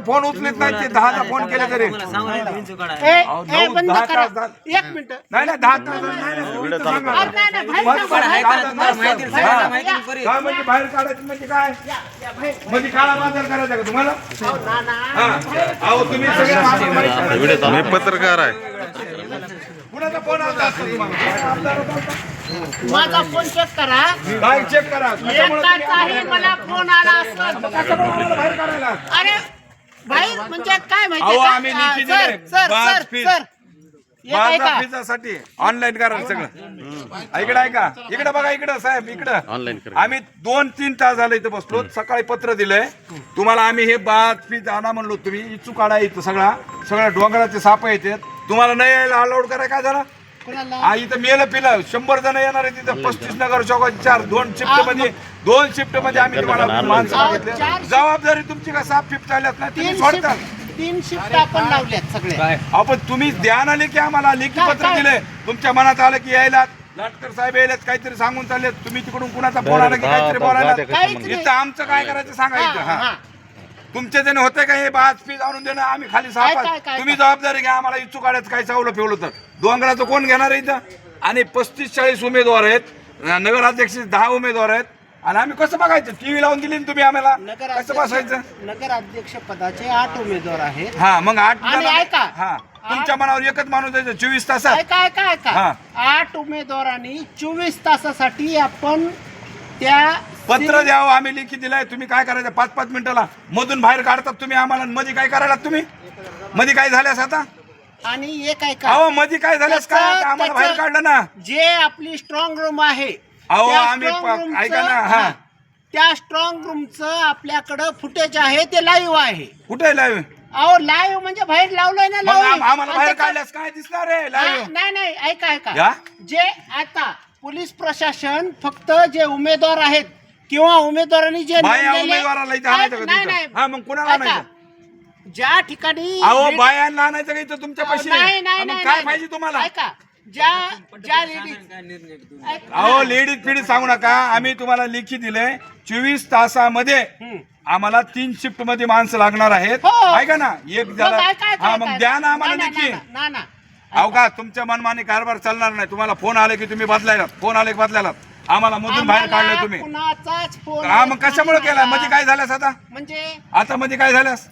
तर फोन उचलत नाही? ते दहाचा फोन केले तरी. ए, बंद करा. एक मिनिट. नाही नाही दहा तास नाही, नाही, तुम्ही तर सांगा. मग पण हा. काय म्हणजे बाहेर काढायचं म्हणजे काय? म्हणजे काळा बाजार करायचा का तुम्हाला? अहो, ना, ना. हा. अहो तुम्ही सगळे आम्हाला माहिती आहे. मी पत्रकार आहे. कुणाचा फोन आला असेल तुम्हाला? आमदार होता का? माझा फोन चेक करा. काय चेक करा? मला फोन आला असता कशामुळे आम्हाला बाहेर काढायला. अरे बाहेर म्हणजे काय अहो, माहिती दिले. सर सर माझा ऐका. पिझ्झासाठी ऑनलाईन करा सगळं. इकडे ऐका. इकडे बघा इकडे साहेब इकडं. ऑनलाईन कर. आम्ही दोन तीन तास झाले इथं बसलो. सकाळी पत्र दिलंय. तुम्हाला आम्ही हे बाज पीज आणा म्हणलो तुम्ही. इचू काढा इथं सगळा. सगळ्या डोंगराचे साप येतात तुम्हाला नाही यायला अलाउड करा काय झालं? हा इथं मेलं पिलं. शंभर जण येणार आहे तिथं पस्तीस नगर चौकात. चार दोन शिफ्टमध्ये दोन शिफ्टमध्ये आम्ही तुम्हाला माणसं चार- जबाबदारी तुमची का साप फिफ्ट चालल्यात नाही तुम्ही तीन सोडता शिफ्ट तीन शिफ्ट आपण लावल्यात सगळे. आपण तुम्ही ध्यान आले की आम्हाला लेखी काय- पत्र? दिले तुमच्या मनात आलं की यायला लाटकर साहेब यायलात काहीतरी सांगून चालले तुम्ही तिकडून कुणाचा फोन आला की काहीतरी बोलायला. इथं आमचं काय करायचं सांगायचं हा, हा हा. तुमच्या जण होते का हे बाज फीज आणून देणं? आम्ही खाली काय- काय- सापा काय- तुम्ही जबाबदारी घ्या आम्हाला इच्छुक काढायचं काय चावलं फिवलं तर. डोंगराचं कोण घेणार आहे इथं? आणि पस्तीस चाळीस उमेदवार आहेत. नगराध्यक्ष दहा उमेदवार आहेत. आणि आम्ही कसं बघायचं? टीव्ही लावून दिली तुम्ही आम्हाला? कसं बसायचं? नगराध्यक्ष पदाचे आठ उमेदवार आहेत. हा मग आठ ऐका. हा तुमच्या मनावर एकच माणूस द्यायचं चोवीस तासात. ऐका. हा. आठ उमेदवारांनी चोवीस तासासाठी आपण त्या पत्र द्यावं आम्ही लिखी दिलाय. तुम्ही काय करायचं? पाच पाच मिनिटाला. मधून बाहेर काढतात तुम्ही आम्हाला. मध्ये काय करायला तुम्ही? मध्ये काय झाल्यास आता? आणि एक ऐका अहो मध्ये काय झाल्यास काय आता? आम्हाला बाहेर काढलं ना. जे आपली स्ट्रॉंग रूम आहे अहो, त्या आम्ही strong प- roomचं- ऐका ना, हा. त्या स्ट्रॉंग रूमचं आपल्याकडं फुटेज आहे ते लाईव्ह आहे. कुठे लाईव्ह अहो लाईव्ह म्हणजे बाहेर लावलंय ना मग लाईव्ह आम- आम्हाला आणि बाहेर त्याचं- काढल्यास काय दिसणार रे हा, लाईव्ह नाही नाही ऐका ऐका. या? जे आता पोलीस प्रशासन फक्त जे उमेदवार आहेत किंवा उमेदवारांनी जे बाया उमेदवाराला इथं आणायचं का नाही तिथं? नाही हा, मग कुणाला ऐका. आणायचं? ज्या ठिकाणी अहो lead- बायांना आणायचं का इथं तुमच्या अहो, पैसे नाही नाही नाही काय नाही. पाहिजे तुम्हाला ऐका ज्या ज्या लेडीज अहो लेडीज फिडीज सांगू नका आम्ही तुम्हाला लेखी दिले चोवीस तासामध्ये आम्हाला तीन शिफ्टमध्ये माणसं लागणार आहेत हो. ऐका ना एक झाला हा मग द्या ना आम्हाला लेखी ना ना अहो का तुमच्या मनमानी कारभार चालणार नाही. तुम्हाला फोन आले की तुम्ही बदलायला. फोन आले की बदलायला. आम्हाला मधून बाहेर काढले तुम्ही. कुणाचाच फोन हा मग कशामुळे केला. मध्ये काय झाल्यास आता? म्हणजे? आता मध्ये काय झाल्यास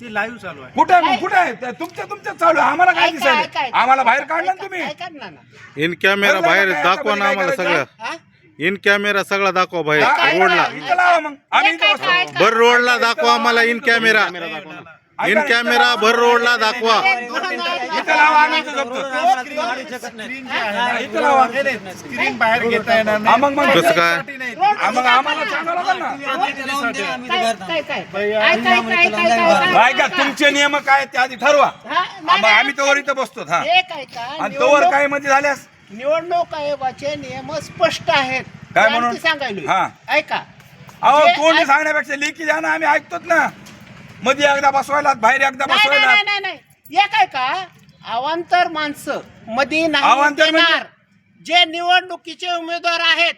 ती लाईव्ह चालू आहे. कुठे आहे मग? कुठे आहे? त्या तुमच्या तुमच्या चालू आहे. आम्हाला काय ऐका, दिसायला ऐका, ऐका. आम्हाला बाहेर काढलं ना तुम्ही? ऐका ना ना. इन कॅमेरा बाहेर दाखवा ना आम्हाला सगळं. हा? इन कॅमेरा सगळा दाखवा बाहेर. हा, रोडला. इथं लावा मग. आम्ही इथं बसतो. भर रोडला दाखवा आम्हाला इन कॅमेरा इन कॅमेरा भर रोडला दाखवा. इथं लावा आम्ही इथं झोपतो. स्क्रीन जे आहे. ना, इथं लावा. स्क्रीन बाहेर घेता येणार कसं काय? काय तुमचे नियम काय आहेत ते आधी ठरवा. आम्ही तोवर इथं बसतो हा. आणि तोवर काय मध्ये झाल्यास? निवडणूक आयोगाचे नियम स्पष्ट आहेत. काय ते म्हणून? हा. ऐका. अहो ऐक- सांगण्यापेक्षा लेखी द्या ना आम्ही ऐकतोच ना. मध्ये एकदा बसवायला बाहेर एकदा नाही नाही बसवायला नाही नाही नाही एक ऐका अवांतर माणसं मध्ये नाही अवांतर म्हणजे? येणार जे निवडणुकीचे उमेदवार आहेत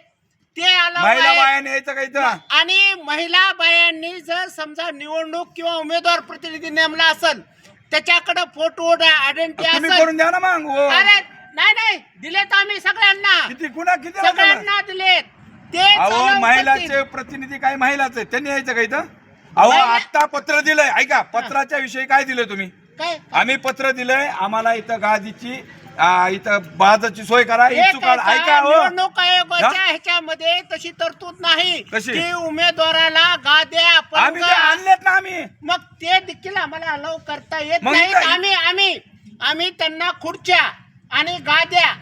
ते महिला. बायाने यायचं का इथं आणि महिला बायांनी जर समजा निवडणूक किंवा उमेदवार प्रतिनिधी नेमला असेल त्याच्याकडे फोटो आयडेंटिटी तुम्ही असेल करून द्या ना मग हो. अरे नाही नाही दिलेत आम्ही सगळ्यांना किती कुणा किती लागणार? सगळ्यांना दिलेत ते अहो चालवून महिलाचे. प्रतिनिधी काय महिलाचे त्यांनी यायचं का इथं अहो आता पत्र दिलंय. ऐका पत्राच्या विषयी काय दिलंय तुम्ही? काय? आम्ही पत्र दिलंय आम्हाला इथं गादीची आ, इथं बाजाची सोय करा इच्छुक ऐका, हो. निवडणूक आयोगाच्या हा? ह्याच्यामध्ये तशी तरतूद नाही. कशी? की उमेदवाराला गाद्या आम्ही ते आणलेत ना आम्ही. मग ते देखील आम्हाला अलाव करता येत मग नाही आम्ही आम्ही आम्ही त्यांना खुर्च्या आणि गाद्या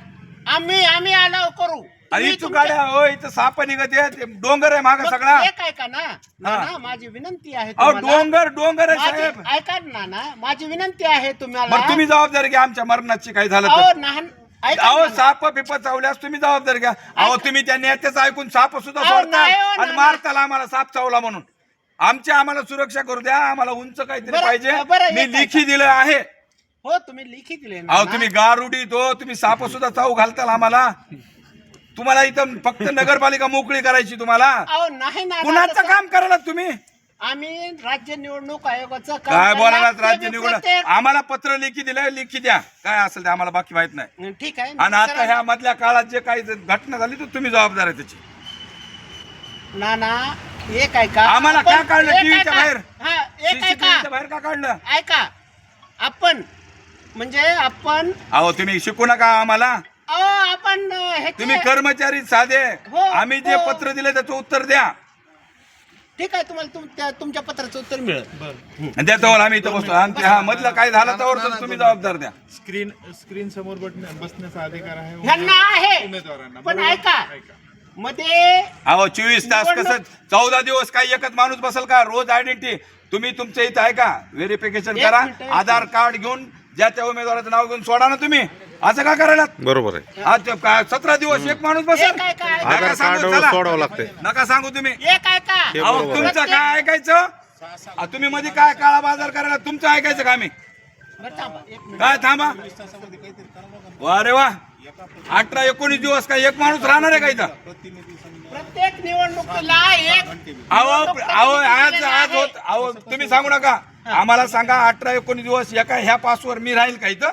आम्ही आम्ही अलाव करू. आणि तुम्ही तुमच्या- गाड्या हो इथं साप निघत आहेत डोंगर आहे माग मग सगळा. एक ऐका ना? नाना, माझी विनंती आहे अहो तुम्हाला. डोंगर डोंगर आहे माझी- साहेब. ऐका ना ना माझी विनंती आहे तुम्हाला. बरं तुम्ही जबाबदारी घ्या आमच्या मरणाची काही झालं अहो तर नाहन ऐका अहो ना. साप पिप चावल्यास तुम्ही जबाबदारी घ्या. अहो तुम्ही त्या नेत्याचं ऐकून साप सुद्धा अहो, सोडता नाही हो, आणि. मारताला आम्हाला साप चावला म्हणून. आमची आम्हाला सुरक्षा करू द्या आम्हाला उंच काहीतरी बरं, पाहिजे. बरं, मी लिखी दिलं आहे. हो तुम्ही लिखित दिले ना. अहो. तुम्ही गारुडीत हो तुम्ही साप सुद्धा चावू घालताल आम्हाला. तुम्हाला इथं फक्त नगरपालिका मोकळी करायची तुम्हाला. अहो नाही ना कुणाचं तसं- काम करायला तुम्ही? आम्ही राज्य निवडणूक आयोगाचं काम काय. बोलायला राज्य बी निवड प्रत्येक- आम्हाला पत्र लेखी दिलंय लेखी द्या. काय असेल ते आम्हाला बाकी माहीत नाही. ठीक आहे. आणि आता ह्या मधल्या काळात जे काही घटना झाली तर तुम्ही जबाबदार आहे त्याची. ना ना एक आहे का? आम्हाला का आपण- काढलं? एक TV च्या ऐका. बाहेर? हा एक आहे CCTV च्या का? बाहेर का काढलं? ऐका आपण म्हणजे आपण अहो तुम्ही शिकू नका आम्हाला. अहो, आपण तुम्ही कर्मचारी साधे. हो, आम्ही जे हो. पत्र दिले त्याचं उत्तर द्या. ठीक आहे तुम्हाला तुम- त्या- तुमच्या पत्राचं उत्तर मिळेल. आणि त्या तोवर आम्ही इथं बसतो आणि ते हा मधलं काय झालं तर तर तुम्ही जबाबदार द्या. स्क्रीन स्क्रीन समोर बट- बसण्याचा अधिकार आहे. ह्यांना आहे. उमेदवारांना. पण बरोबर? ऐका. ऐका. मध्ये अहो चोवीस तास कसं निवडणूक- चौदा दिवस काही एकच माणूस बसल का? रोज आयडेंटिटी तुम्ही तुमच्या इथं आहे का व्हेरिफिकेशन एक करा. मिनिट, एक आधार कार्ड घेऊन ज्या त्या उमेदवाराचं नाव घेऊन सोडा ना तुम्ही. असं का करायला बरोबर आहे. आज ते काय सतरा दिवस एक माणूस बसेल? एक आहे का? नका सांगू, कार्ड चला. सोडावं लागतंय. नका सांगू तुम्ही. का? हे अहो बरोबर आहे. तुमचं काय ऐकायचं? आ, तुम्ही मध्ये काय काळा बाजार करायला तुमचं ऐकायचं का आम्ही? बरं थांबा, एक मिनिट. काय थांबा. वा रे वा. अठरा एकोणीस दिवस काय एक माणूस राहणार आहे का इथं? प्रत्येक निवडणुकीला एक अहो निवडणूक अहो आज आज. होत अहो तुम्ही सांगू नका. आम्हाला सांगा अठरा एकोणीस दिवस एका ह्या पासवर मी राहील का इथं?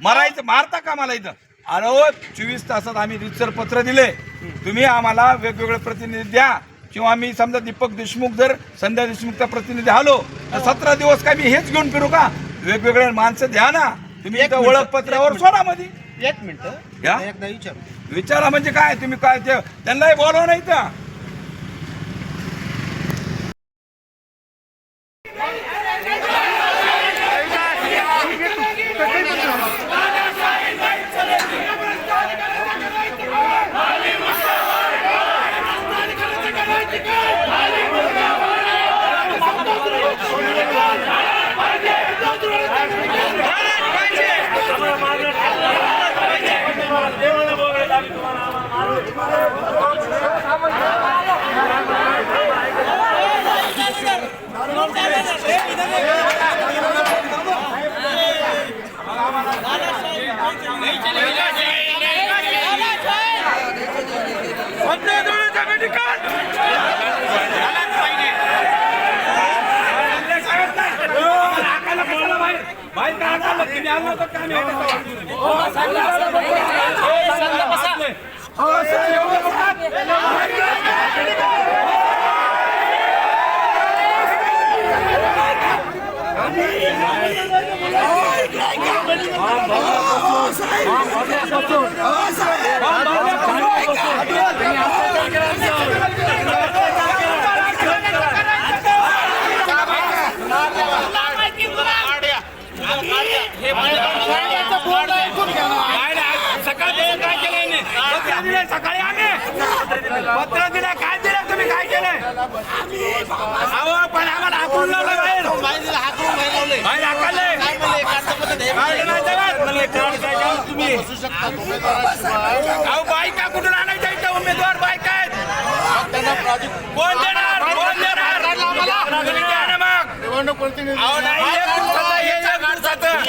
मरायचं मारता का मला इथं? अरे हो चोवीस तासात आम्ही रितसर पत्र दिले. तुम्ही आम्हाला वेगवेगळे प्रतिनिधी द्या. किंवा मी समजा दीपक देशमुख जर संध्या देशमुखचा प्रतिनिधी आलो तर सतरा दिवस काय मी हेच घेऊन फिरू का? वेगवेगळे माणसं द्या ना. तुम्ही एक ओळखपत्रावर सोडा मध्ये एक मिनिट. विचारू. विचारा म्हणजे काय? तुम्ही काय त्यांनाही बोलवा नाही तर Come on, come on. बाहेर काढा तुम्ही आला तर काय नाही काय केलं अहो पण आम्हाला हाकून लावलं बाहेर. बाहेर हाकलले. काढलं नाही जगात. म्हणले, काढ काय जाऊ तुम्ही अहो बायका कुठून आणायच्या इथं? उमेदवार बायका आहेत. कोण देणार? कोण देणार? तुम्ही द्या ना मग. अहो नाही एक दिवसाचं, हे एक दिवसाचं.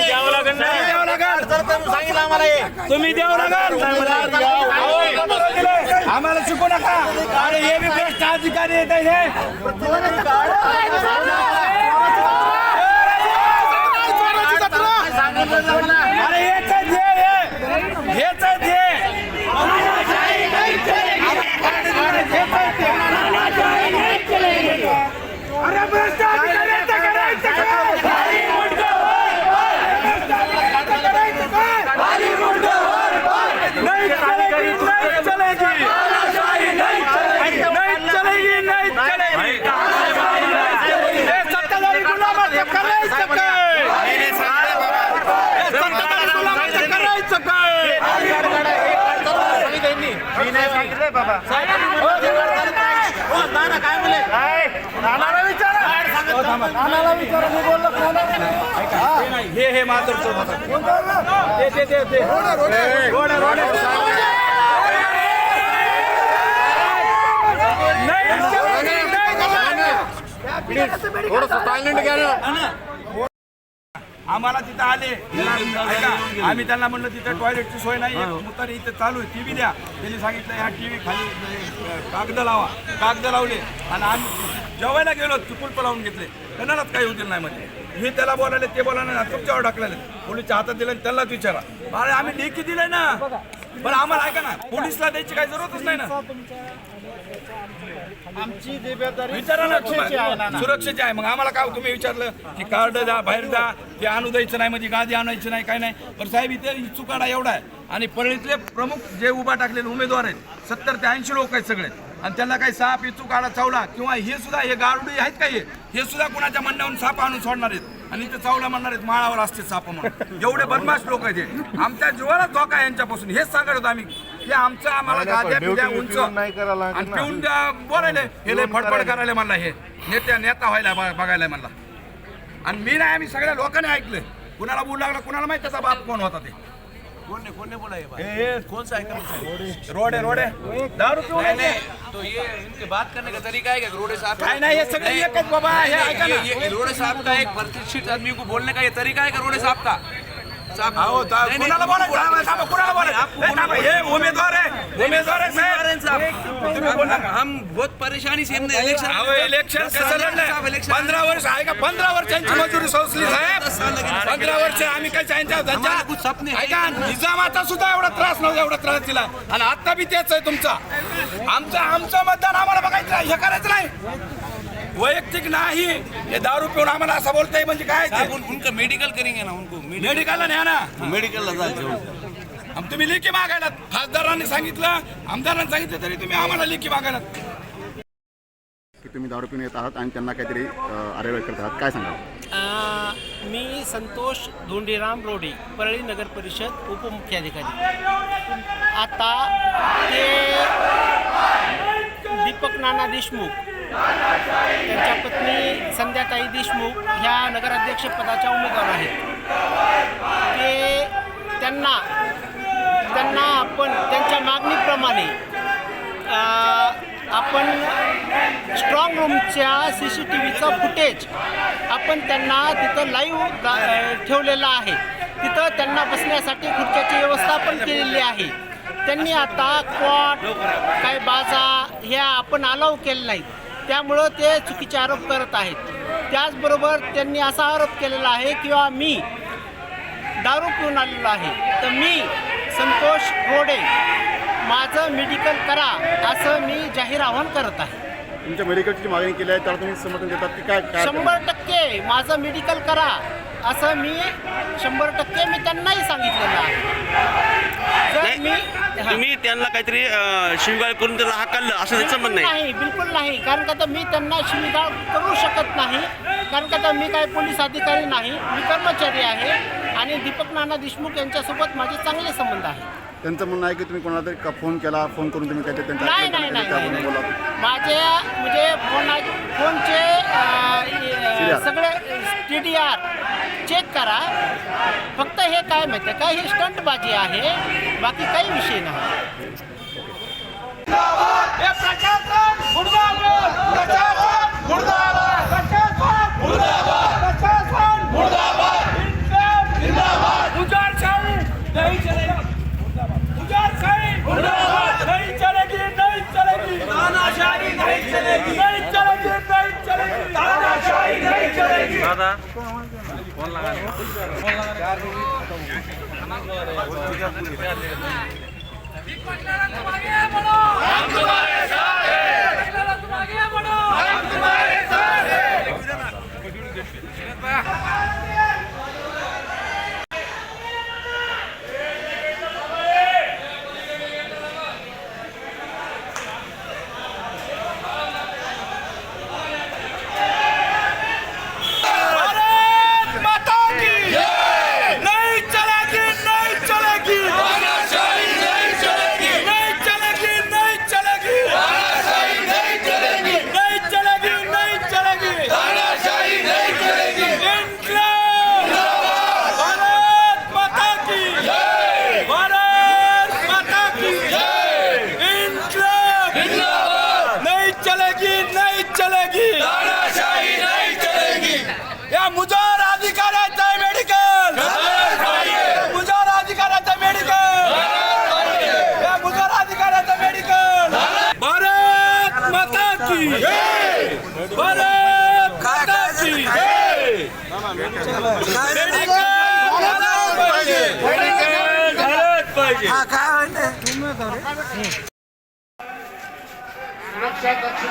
नाही द्यावं लागेल. तुम्ही द्यावं लागेल. अहो, आम्हाला शिकू नका. अरे हे बी भ्रष्ट अधिकारी येत आहे हे. अरे हेच आहे ध्येय, हे. हेच आहे ध्येय. अरे भ्रष्ट अधिकारी येत आहे, करायचं काय? करायचं काय? नहीं चलेगी नहीं चलेगी नहीं चलेगी नहीं चलेगी हे सत्ताधारी गुलामाचं करायचं काय हे सत्ताधारी गुलामाचं करायचं काय हे. हे मात्र ते ते ते ते. रोड रोड आम्हाला तिथं आले. ऐका, आम्ही त्यांना म्हणलं तिथं टॉयलेटची सोय नाही मुतारी इथं चालू आहे टीव्ही द्या. त्यांनी सांगितलं ह्या टीव्ही खाली अं, कागद लावा. कागद लावले. आणि आम्ही जेवायला गेलो कुलप लावून घेतले. त्यांनाच काही होतील नाही म्हणजे. हे त्याला बोलायले ते बोलायला ना तुमच्यावर टाकलेले पोलीसच्या हातात दिले आणि विचारा. अरे आम्ही लेखी दिलंय ना. पण आम्हाला ऐका ना पोलीसला द्यायची काही जरूरतच नाही ना. आमची जबाबदारी सुरक्षेची आहे ना. सुरक्षेची आहे. मग आम्हाला काय तुम्ही विचारलं की कार्ड जा बाहेर जा ते आणू द्यायचं नाही म्हणजे गादी आणायची नाही काय नाही. पण साहेब इथे चुकाडा एवढा आहे. आणि परळीतले प्रमुख जे उभा टाकलेले उमेदवार आहेत सत्तर ते ऐंशी लोक आहेत सगळे. आणि त्यांना काही साप इचू काढा चावला किंवा हे सुद्धा हे गारुडी आहेत का हे? हे सुद्धा कुणाच्या म्हणण्यावरून साप आणून सोडणार आहेत? आणि इथे चावला म्हणणार आहेत माळावर असते साप म्हणून. एवढे बदमाश लोक आहेत हे. आमच्या जीवाला धोका आहे यांच्यापासून. हेच सांगत होतो आम्ही. हे आमचं आम्हाला गाद्या बिद्या उंच. नाही करायला लागत आणि ना. पिऊन द्या बोलायले. हे लय फडफड करायला म्हणला हे. नेत्या नेता व्हायला बघ- बघायला म्हणला. आणि मी नाही आम्ही सगळ्या लोकांनी ऐकलं कुणाला बोलू लागला कुणाला माहीत त्याचा बाप कोण होता ते? कौन ने कौन ने बोला ये बात कौन सा आइटम रोड आहे रोड. आहे दारू पिऊन नहीं येते. नहीं तो ये इनके बात करने का तरीका है क्या रोडे साहब काय नाही हे सगळे एकच बाबा हे ऐका ये, ना. ये, ये रोडे साहब का एक प्रतिष्ठित आदमी को बोलने का ये तरीका है क्या रोडे साहब का कुणाला बोलायचं? कुणाला बोलायचं? हे उमेदवार आहे. उमेदवार आहे साहेब. हम बहुत परेशानी से हमने इलेक्शन अहो इलेक्शन कसं लढलंय पंधरा वर्ष आहे का? पंधरा वर्षांची मजुरी सोसली साहेब. पंधरा वर्ष आम्ही काय त्यांच्या. ऐका निजामाचा सुद्धा एवढा त्रास नव्हता एवढा त्रास दिला. आणि आता बी तेच आहे तुमचा. आमचं आमचं मतदान आम्हाला बघायचं हे करायचं वैयक्तिक नाही. हे दारू पिऊन आम्हाला असं बोलताय म्हणजे काय साहब उन, उनका मेडिकल करेंगे ना उनको मेडिकलला न्या ना मेडिकल लगा आम तुम्ही लेखी मागायला खासदारांनी सांगितलं आमदारांनी सांगितलं तरी तुम्ही आम्हाला लेखी मागायला की तुम्ही दारू पिऊन येत आहात आणि त्यांना काहीतरी अरेवाई करत आहात. काय सांगाल? अ, मी संतोष धोंडीराम रोडे परळी नगर परिषद उपमुख्याधिकारी. आता ते दीपक नाना देशमुख त्यांच्या पत्नी संध्याताई देशमुख ह्या नगराध्यक्षपदाच्या उमेदवार आहेत. ते त्यांना त्यांना आपण त्यांच्या मागणीप्रमाणे आपण स्ट्रॉंग रूमच्या सी सी टी व्हीचं फुटेज आपण त्यांना तिथं लाईव्ह ठेवलेलं आहे. तिथं त्यांना बसण्यासाठी खुर्च्याची व्यवस्था पण केलेली आहे. त्यांनी आता क्वाट काय बाजा ह्या आपण अलाव केलं नाहीत. त्यामुळं ते चुकीचे आरोप करत आहेत. त्याचबरोबर त्यांनी असा आरोप केलेला आहे किंवा मी दारू पिऊन आलेलो आहे. तर मी संतोष रोडे माझं मेडिकल करा असं मी जाहीर आवाहन करत आहे. तुमच्या मेडिकलची मागणी केली आहे त्याला तुम्ही समर्थन देतात की काय काय शंभर टक्के. माझं मेडिकल करा. असं मी शंभर टक्के मी त्यांनाही सांगितलेलं आहे. जर मी हा. तुम्ही त्यांना काहीतरी अं, शिवगाळ करून त्याला हाकललं असं त्याचं म्हणणं आहे. नाही बिलकुल नाही. कारण का तर मी त्यांना शिवीगाळ करू शकत नाही. कारण का तर मी काय पोलीस अधिकारी नाही मी कर्मचारी आहे आणि दीपक नाना देशमुख यांच्यासोबत माझे चांगले संबंध आहेत. त्यांचं म्हणणं आहे की तुम्ही कोणाला तरी का- फोन केला फोन करून तुम्ही काहीतरी त्यांच्या नाही नाही नाही त्याबद्दल नाही, बोला. नाही. माझे म्हणजे फोन फोनचे अं. सगळे टी डी आर. चेक करा. फक्त हे काय माहिती आहे का ही स्टंटबाजी आहे. बाकी काही विषय नाही. ¡Vamos a ver! ¡Vamos a ver! ¡Vamos a ver! ¡Vamos a ver! ¡Vamos a ver! ¡Vamos a ver!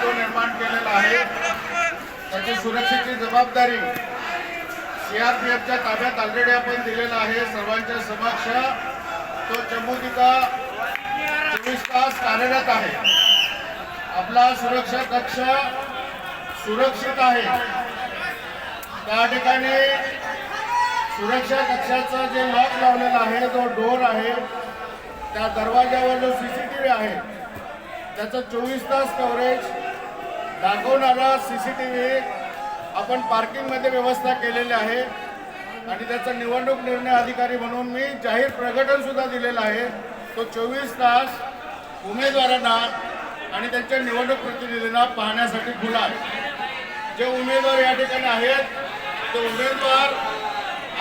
तो जो निर्माण केलेला आहे. त्याची सुरक्षेची जबाबदारी सीआरपीएफच्या ताब्यात ऑलरेडी आपण दिलेला आहे. सर्वांच्या समक्ष तो चमू तिथं चोवीस तास कार्यरत आहे. आपला सुरक्षा कक्ष सुरक्षित आहे. त्या ठिकाणी सुरक्षा कक्षाचं जे लॉक लावलेलं आहे जो डोर आहे त्या दरवाज्यावर जो सी सी टी व्ही आहे त्याचं चोवीस तास कव्हरेज दाखवणारा सी सी टी व्ही आपण पार्किंगमध्ये व्यवस्था केलेली आहे. आणि त्याचा निवडणूक निर्णय अधिकारी म्हणून मी जाहीर प्रकटन सुद्धा दिलेलं आहे. तो चोवीस तास उमेदवारांना आणि त्यांच्या निवडणूक प्रतिनिधींना पाहण्यासाठी खुला आहे. जे उमेदवार या ठिकाणी आहेत ते उमेदवार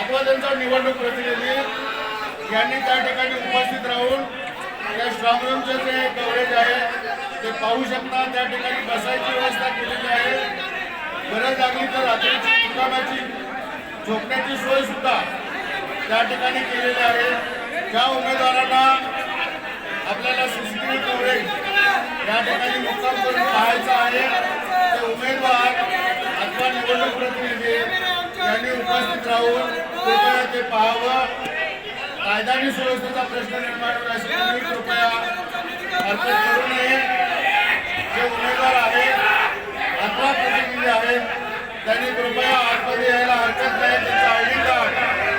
अथवा त्यांचा निवडणूक प्रतिनिधी यांनी त्या ठिकाणी उपस्थित राहून या स्ट्रॉंग रूमचं जे कव्हरेज आहे ते पाहू शकता त्या ठिकाणी बसायची व्यवस्था केलेली आहे. गरज लागली तर रात्रीची दुकानाची झोपण्याची सोय सुद्धा त्या ठिकाणी केलेली आहे. ज्या उमेदवारांना आपल्याला सीसीटीव्ही कव्हरेज या ठिकाणी मुक्काम करून पाहायचं आहे ते उमेदवार अथवा निवडणूक प्रतिनिधी यांनी उपस्थित राहून कृपया ते पाहावं. कायदा आणि सुव्यवस्थेचा प्रश्न निर्माण होण्यासाठी कृपया हरकत करू नये. जे उमेदवार आहेत अथवा प्रतिनिधी आहेत त्यांनी कृपया आतमध्ये यायला हरकत नाही त्यांचं आय डी कार्ड